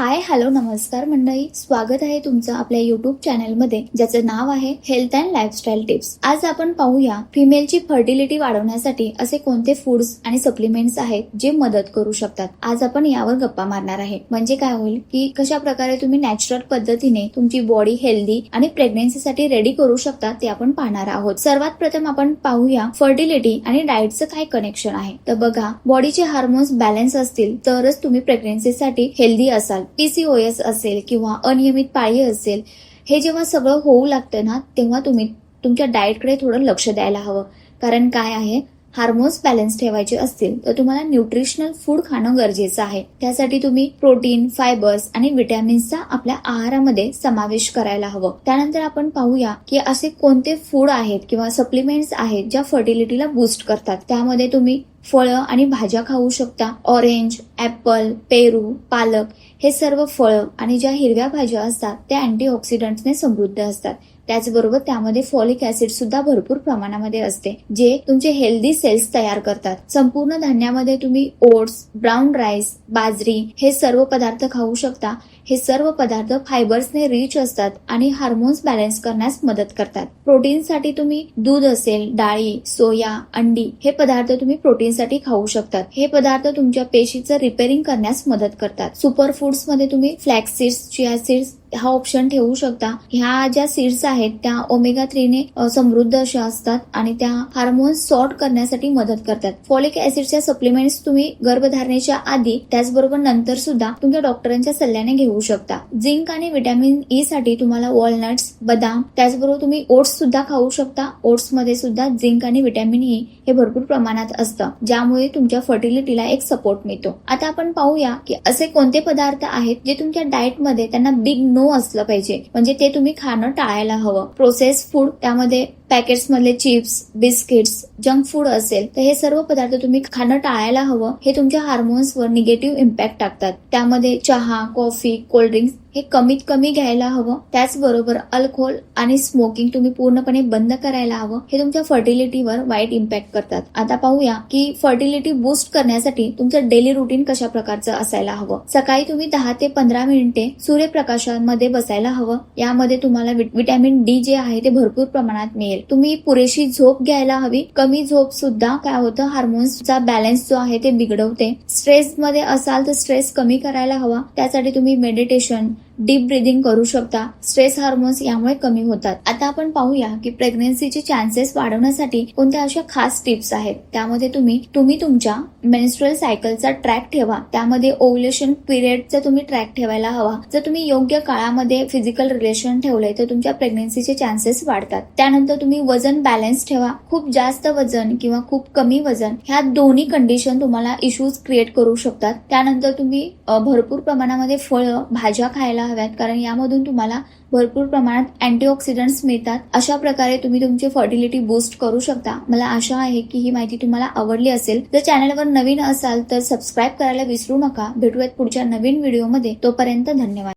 Hi hello नमस्कार मंडळी. स्वागत आहे तुमचं आपल्या युट्यूब चॅनलमध्ये ज्याचं नाव आहे हेल्थ अँड लाईफस्टाईल टिप्स आज आपण पाहूया फिमेलची फर्टिलिटी वाढवण्यासाठी असे कोणते फूड्स आणि सप्लिमेंट्स आहेत जे मदत करू शकतात. आज आपण यावर गप्पा मारणार आहे. म्हणजे काय होईल की कशा प्रकारे तुम्ही नॅचरल पद्धतीने तुमची बॉडी हेल्दी आणि प्रेग्नेन्सीसाठी रेडी करू शकता ते आपण पाहणार आहोत. सर्वात प्रथम आपण पाहूया फर्टिलिटी आणि डाएटचं काय कनेक्शन आहे. तर बघा बॉडीचे हार्मोन्स बॅलन्स असतील तरच तुम्ही प्रेग्नेन्सीसाठी हेल्दी असाल. पीसीओएस असेल किंवा अनियमित पाळी असेल हे जेव्हा सगळं होऊ लागतं ना तेव्हा तुम्ही तुमच्या डाएटकडे थोडं लक्ष द्यायला हवं. कारण काय आहे? हार्मोन्स बॅलन्स ठेवायचे असतील तर तुम्हाला न्यूट्रिशनल फूड खाणं गरजेचं आहे. त्यासाठी तुम्ही प्रोटीन फायबर्स आणि विटॅमिन्सचा आपल्या आहारामध्ये समावेश करायला हवं. त्यानंतर आपण पाहूया की असे कोणते फूड आहेत किंवा सप्लिमेंट्स आहेत ज्या फर्टिलिटीला बूस्ट करतात. त्यामध्ये तुम्ही फळं आणि भाज्या खाऊ शकता. ऑरेंज ॲपल पेरू पालक हे सर्व फळं आणि ज्या हिरव्या भाज्या असतात त्या अँटीऑक्सिडंट्सने समृद्ध असतात. त्याचबरोबर त्यामध्ये फॉलिक ऍसिड सुद्धा भरपूर प्रमाणामध्ये असते जे तुमचे हेल्दी सेल्स तयार करतात. संपूर्ण धान्यामध्ये तुम्ही ओट्स ब्राऊन राईस बाजरी हे सर्व पदार्थ खाऊ शकता. हे सर्व पदार्थ फायबर्सने रिच असतात आणि हार्मोन्स बॅलन्स करण्यास मदत करतात. प्रोटीनसाठी तुम्ही दूध असेल डाळी सोया अंडी हे पदार्थ तुम्ही प्रोटीनसाठी खाऊ शकतात. हे पदार्थ तुमच्या पेशीचं रिपेअरिंग करण्यास मदत करतात. सुपर फूड्समध्ये तुम्ही फ्लॅक्स सीड्स चिया सीड्स हा ऑप्शन ठेवू शकता. ह्या ज्या सीड्स आहेत त्या ओमेगा थ्रीने समृद्ध अशा असतात आणि त्या हार्मोन्स सॉर्ट करण्यासाठी मदत करतात. फॉलिक ऍसिडच्या सप्लिमेंट्स तुम्ही गर्भधारणेच्या आधी त्याचबरोबर नंतर सुद्धा तुमच्या डॉक्टरांच्या सल्ल्याने घेऊ शकता. झिंक आणि व्हिटॅमिन ई e साठी तुम्हाला वॉलनट्स बदाम त्याचबरोबर तुम्ही ओट्स सुद्धा खाऊ शकता. ओट्समध्ये सुद्धा झिंक आणि व्हिटॅमिन ई e हे भरपूर प्रमाणात असतं. ज्यामुळे तुमच्या फर्टिलिटीला एक सपोर्ट मिळतो. आता आपण पाहूया की असे कोणते पदार्थ आहेत जे तुमच्या डाएटमध्ये त्यांना बिग नो असलं पाहिजे. म्हणजे ते तुम्ही खाणं टाळायला हवं. प्रोसेस फूड त्यामध्ये पॅकेट्समधले चिप्स बिस्किट्स जंक फूड असेल तर हे सर्व पदार्थ तुम्ही खाणं टाळायला हवं. हे तुमच्या हार्मोन्सवर निगेटिव्ह इम्पॅक्ट टाकतात. त्यामध्ये चहा कॉफी कोल्ड्रिंक्स हे कमीत कमी घ्यायला हवं. त्याचबरोबर अल्कोहोल आणि स्मोकिंग तुम्ही पूर्णपणे बंद करायला हवं. हे तुमच्या फर्टिलिटीवर वाईट इम्पॅक्ट करतात. आता पाहूया की फर्टिलिटी बूस्ट करण्यासाठी तुमचं डेली रुटीन कशा प्रकारचं असायला हवं. सकाळी तुम्ही दहा ते पंधरा मिनिटे सूर्यप्रकाशामध्ये बसायला हवं. यामध्ये तुम्हाला विटॅमिन डी जे आहे ते भरपूर प्रमाणात मिळेल. तुम्ही पुरेशी झोप घ्यायला हवी. कमी झोप सुद्धा काय होतं? हार्मोन्सचा बॅलन्स जो आहे ते बिघडवते. स्ट्रेस मध्ये असाल तर स्ट्रेस कमी करायला हवा. त्यासाठी तुम्ही मेडिटेशन डीप ब्रिदिंग करू शकता. स्ट्रेस हार्मोन्स यामुळे कमी होतात. आता आपण पाहूया की प्रेग्नन्सीचे चान्सेस वाढवण्यासाठी कोणत्या अशा खास टिप्स आहेत? त्यामध्ये तुम्ही तुम्ही तुमच्या मेन्स्ट्रुअल सायकलचा ट्रॅक ठेवा. त्यामध्ये ओव्युलेशन पिरियडचा तुम्ही ट्रॅक ठेवायला हवा जर तुम्ही योग्य काळामध्ये फिजिकल रिलेशन ठेवलंय तर तुमच्या प्रेग्नन्सीचे चान्सेस वाढतात. त्यानंतर तुम्ही वजन बॅलन्स ठेवा. खूप जास्त वजन किंवा खूप कमी वजन ह्या दोन्ही कंडिशन तुम्हाला इश्यूज क्रिएट करू शकतात. त्यानंतर तुम्ही भरपूर प्रमाणामध्ये फळं भाज्या खायला हव्यात कारण यामधून तुम्हाला भरपूर प्रमाणात अँटीऑक्सिडंट्स मिळतात. अशा प्रकारे तुम्ही तुमची फर्टिलिटी बूस्ट करू शकता. मला आशा आहे की ही माहिती तुम्हाला आवडली असेल. जर चॅनलवर नवीन असाल तर सबस्क्राईब करायला विसरू नका. भेटूयात पुढच्या नवीन व्हिडिओमध्ये तोपर्यंत धन्यवाद.